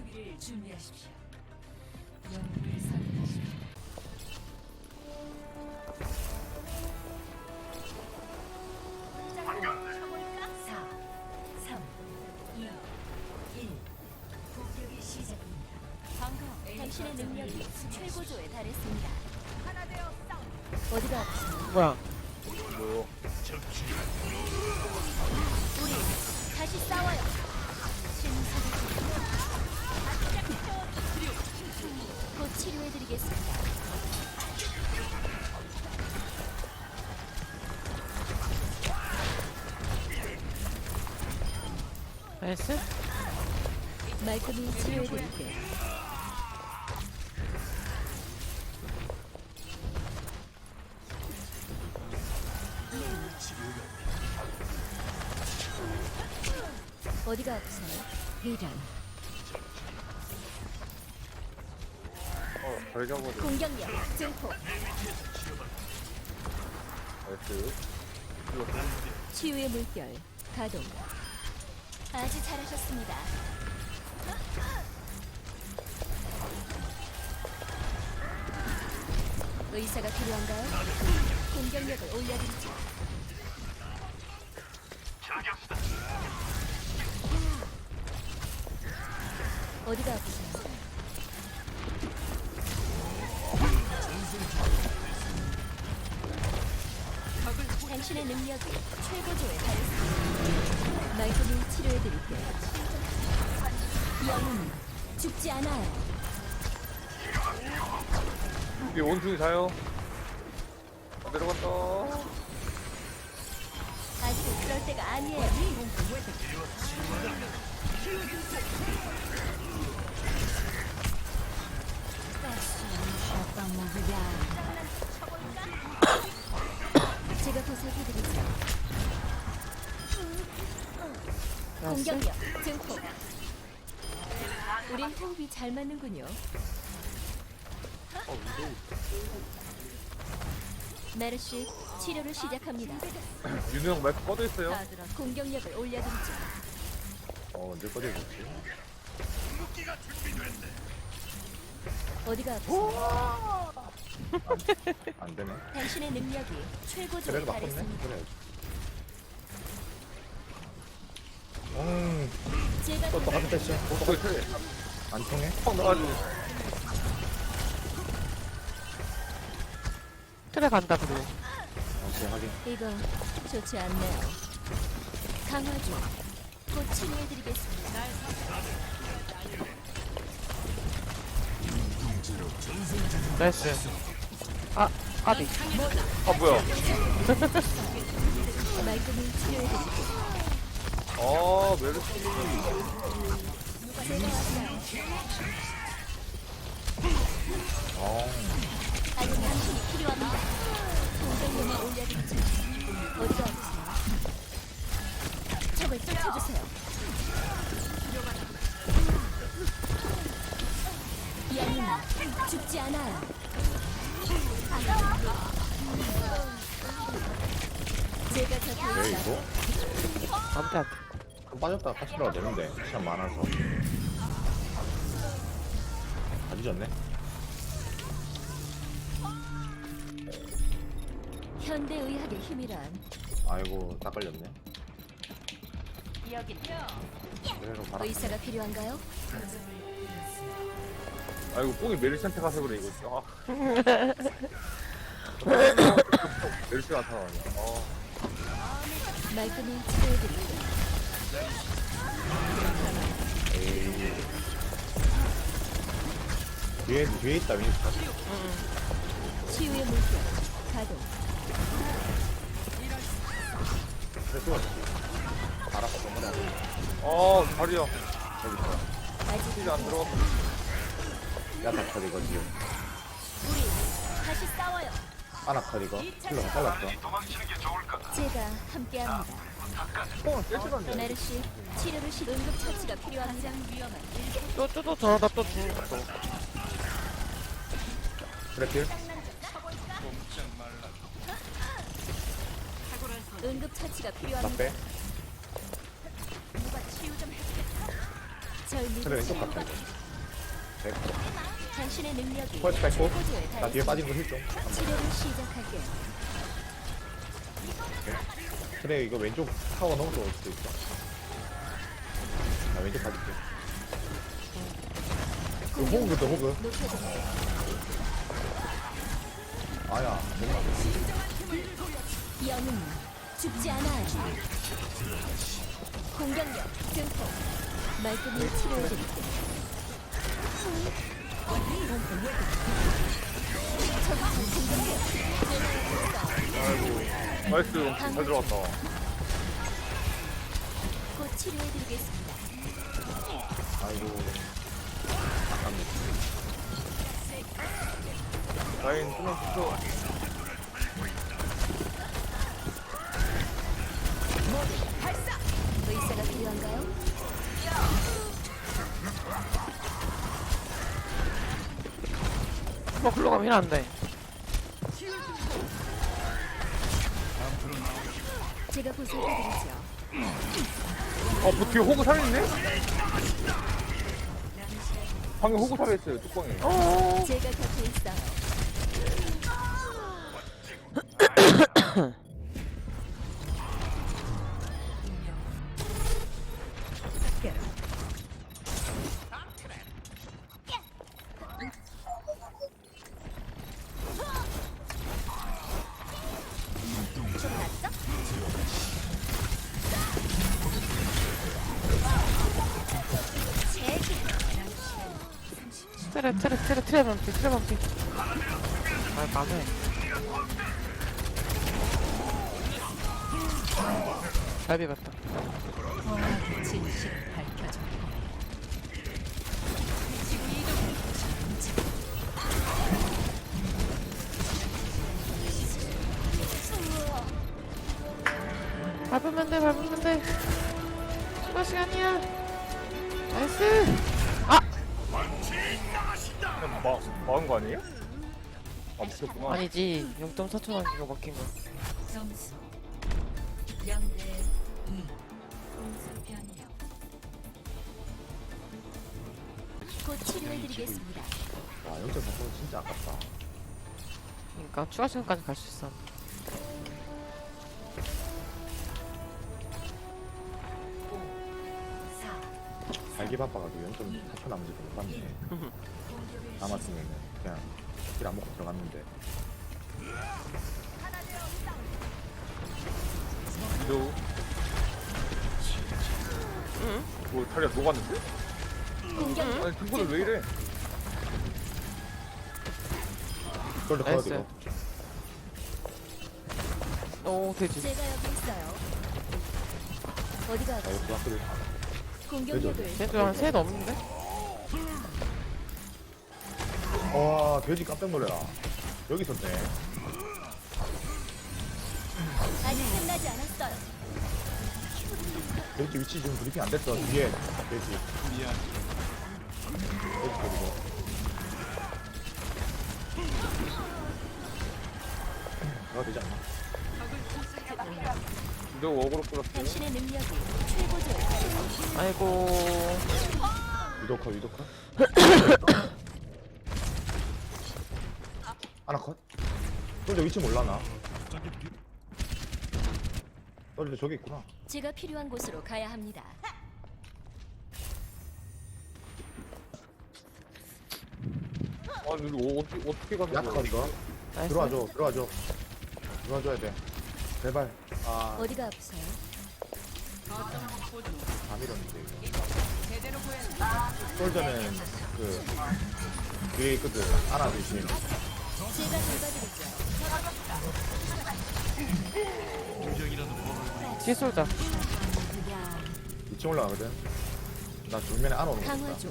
수비를 준비하십시오. 영웅을 선택하십시오. 사, 삼, 이, 일. 공격이 시작됩니다. 방금 당신의 능력이 최고조에 달했습니다. 어디가? 뭐야? 뭐요? 나이스? 말끔히 치료해드릴게요. 어디가 아프세요? 이런 어, 발견거든. 공격력 증폭 나이스. 치유의 물결 가동 아주 잘하셨습니다 의사가 필요한가요? 공격력을 올려드리죠 어디가 아프세요? 당신의 능력이 최고조에 달했습니다. 말끔히 치료해드릴게요. 영웅은 죽지 않아요. 이게 원숭이 자요. 아, 내려갔다. 아직은 그럴 때가 아니에요. 제가 보살펴드리죠. 공격력 증폭. 우린 호흡이 잘 맞는군요. 메르시 치료를 시작합니다. 형 마이크 꺼져 있어요. 공격력을 올려드리죠. 어, 언제 꺼져 있었지? 어디가 아프세요? 안 되네. 당신의 능력이 최고조에 그래도 바꿨네. 달했습니다. 그래. 음, 제가 또 똑같은 패션. 안 통해? 어, 나가지고. 틀에 간다 그리고 오케이, 확인. 이거 좋지 않네요. 강화 중. 곧 치료해드리겠습니다. 나이스 아 까비 아, 뭐야. 말끔히 치료해드릴게요. 아, 메르시. 적을 쫓아주세요. 죽지 않아요. 제가 더왜 도와드릴게요. 이거? 그럼 빠졌다가 다시 들어가 되는데. 시간 많아서. 다 뒤졌네. 현대 의학의 힘이란 아이고, 딱 걸렸네. 그래로 봐라. 의사가 필요한가요? 아이고, 뽕이 메르시한테 가서 그래, 이거. 아. 메르시가 나타나네. 어. 말끔히 치료해드릴게요. 에이. 뒤에, 뒤에 있다, 윈스턴. 치유의 물결 가동. 그래서 알았어, 너무나. 어, 다리야. 여기 있어. 아직 스피드 안 들어갔어. 야타 컷 이거 지금. 우리 다시 싸워요. 아나 컷 이거. 킬러 잘랐어. 제가 함께합니다. 치료를 시 응급 처치가 필요합니다. 위험한 또또또 저러다 또 죽는 거 그래, 킬. 응급 처치가 나 필요합니다. 빼. 누가 치유 좀 해주겠어. 절 그래 왼쪽 됐고 당신의 능력이 펄스 뺐고 최고조에 나 뒤에. 빠진 거 힐좀 치료를 시작할게요. 그래 이거 왼쪽 타워 넘어서 올 수도 있어 나 왼쪽 가줄게 그 호그도 호그. 아야 너무 영웅 죽지 않아요. 공격력 증폭. 말끔히 치료해드릴게요. 아이고 나이스. 잘 들어갔다. 곧 치료해드리겠습니다. 아이고. 아깝네 라인 좀만 뭐 흘러가면 안 돼. 제가 보살펴드리죠. 어, 뭐 뒤에 호구 살아있네? 방금 호구 살아있어요, 뚜껑에. 어. 제가 곁에 있어요. 트레 트레 트레 트레 반피 트레 반피. 아 까매. 잘 비봤다. 공허의 진실을 밝혀줘. 밟으면 돼 밟으면 돼. 추가 시간이야. 나이스. 아 그냥 마, 막은 거 아니에요? 아, 붙였구나. 아니지 0.4초 남기고 막힌 거. 점수 0대 2. 공수 변경. 곧 치료해드리겠습니다. 와0.4% 진짜 아깝다 그러니까 추가 시간까지 갈 수 있어. 발기 바빠가지고 0.4% 남은지도 못 봤네 남았으면 그냥 길 안 먹고 들어갔는데 위도. 뭐, 다리가 녹았는데? 아니, 등골을 왜 이래? 솔더 나이스. 커야 오 돼지. 제가 여기 있어요. 어디가 나 아프세요? 이거 앞을 공격력을 돼지 한세 넘는데? 와 돼지 깜짝 놀래라 여기 있었네 아직 끝나지 않았어요. 돼지 위치 지금 브리핑 안 됐어 뒤에 돼지 미안 돼지 데리고 내가 되지 않나? 위도 어그로 끌었어요. 당신의 능력이 최고조에. 아이고. 위도커 위도커 하나 컷 솔저 위치 몰라 나 솔저 저기 있구나 제가 필요한 곳으로 가야 합니다. 아니, 이거 어떻게, 어떻게 가는 거야? 나이스. 들어와줘 들어와줘 들어와줘야 돼 제발 아 어디가 아프세요? 다 밀었는데 솔저는 그 뒤에 있거든 안아 주시면 제가 돌봐드리죠. 쏠자. 2층 올라가거든 나 정면에 안아 오는 거니까 중.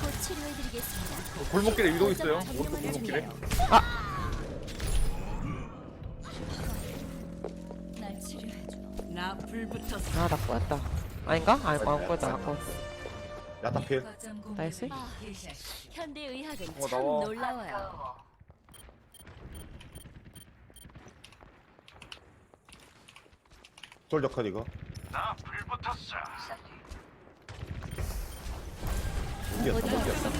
곧 치료해드리겠습니다. 골목길에 위도 있어요. 오른쪽 골목길에. 중 아, 나 꼬였다. 아닌가? 아니, 안 꼬였다. 안 꼬였어. 야타 필 나이스. 현대의학은 어, 참 놀라워요. 솔 역할 이거 이겼어 이겼어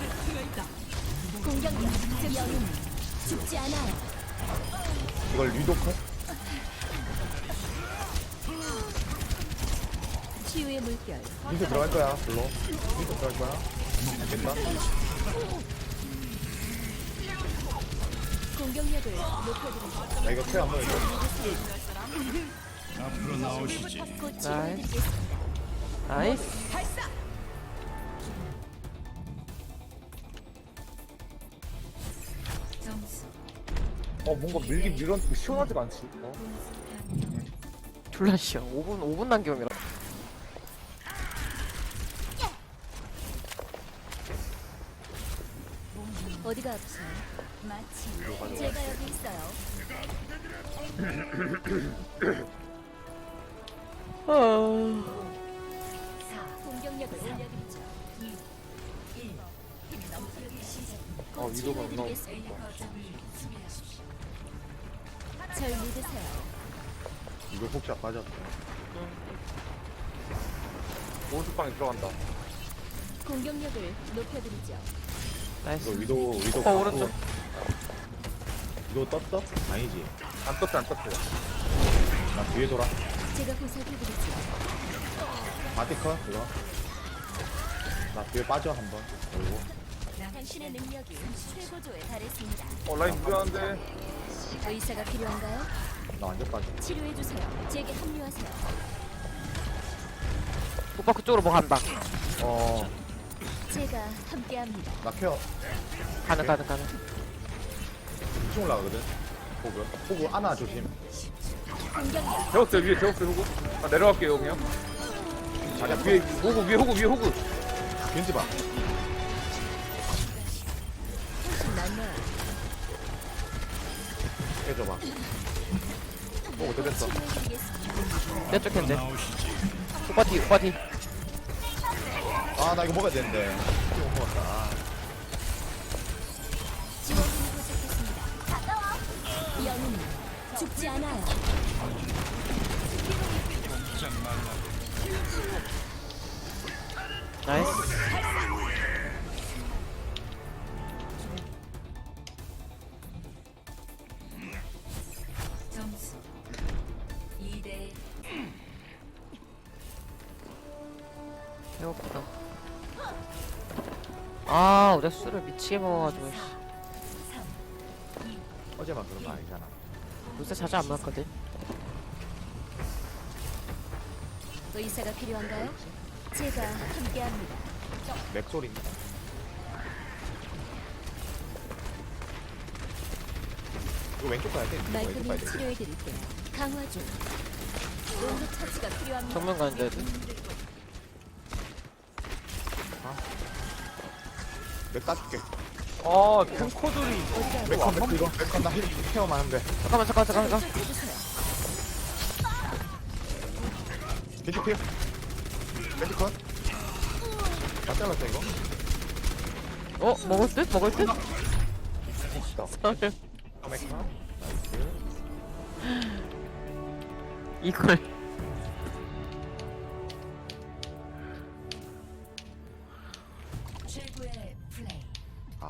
공격력, 여름, 죽지 않아요. 이걸 리도 컷? 치유의 물결 리도 들어갈 거야 불러 리도 들어갈 거야 됐다 공격력을 높여드립니다. 나 이거 케어 한번 해줘 곧 치료해드리겠습니다. 나이스. 점수 어 뭔가 밀긴 밀었는데 시원하지가 않지 어? 졸라 쉬워. 5분 5분 남기면 밀 어. 어디가 아프세요? 마치 제가 여기 있어요. 어. 공격력을 올려드리죠. 어곧 위도가 안 치료해드리겠습니다. 절 믿으세요. 이거 혹시 안 빠졌어 오른쪽 방에 들어간다 공격력을 높여드리죠. 나이스. 위도 위도 어, 오른쪽. 위도 떴어? 아니지 안 떴대 안 떴대 나 뒤에 돌아 제가 보살펴드리죠. 바티커 이거 나 뒤에 빠져 한번 그리고 당신의 능력이 최고조에 달했습니다. 어 라인 무리하는데 의사가 필요한가요? 나 완전 빠져 치료해주세요. 제게 합류하세요. 오빠 그쪽으로 뭐 간다. 어나 제가 함께합니다. 케어 가는 가는 가는. 2층 올라가거든 호구 호구 안아 조심 공격력 제웠어요 위에 제웠어요 호구 아 내려갈게요 그냥 자리야 위에 호구 위에 호구 위에 호구 겐지 봐 훨씬. 해줘봐 호구 또 됐어 치료해드리겠습니다. 내쪽 현재. 오빠 뒤 오빠 뒤. 아 나 이거 먹어야 되는데 아. 나이스. 어제 술을 미치게 먹어가지고 씨. 어제만 그런 거 아니잖아 요새 자주 안 먹거든. 의사가 필요한가요? 제가 함께합니다. 맥소리입니다 이거 왼쪽 가야 돼 이거 왼쪽 가야 말끔히 돼 치료해드릴게요. 강화 중. 온도 차지가 필요합니다. 정면 가는데. 맥 따줄게 아 탱커들이 어디가 맥컨 맥 이거 맥컨 나힐 케어만 하면 돼 잠깐만 잠깐만 잠깐만. 잠깐만. 겐지 피어 겐지 컷다 잘랐다 이거 어 먹을 듯 먹을 듯. 설. 이걸.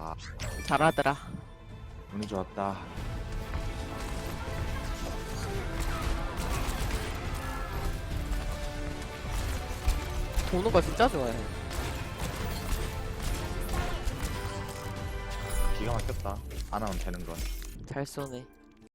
아 잘하더라. 운이 좋았다 도는 거 진짜 좋아해. 기가 막혔다 안 하면 되는 건 잘 쏘네.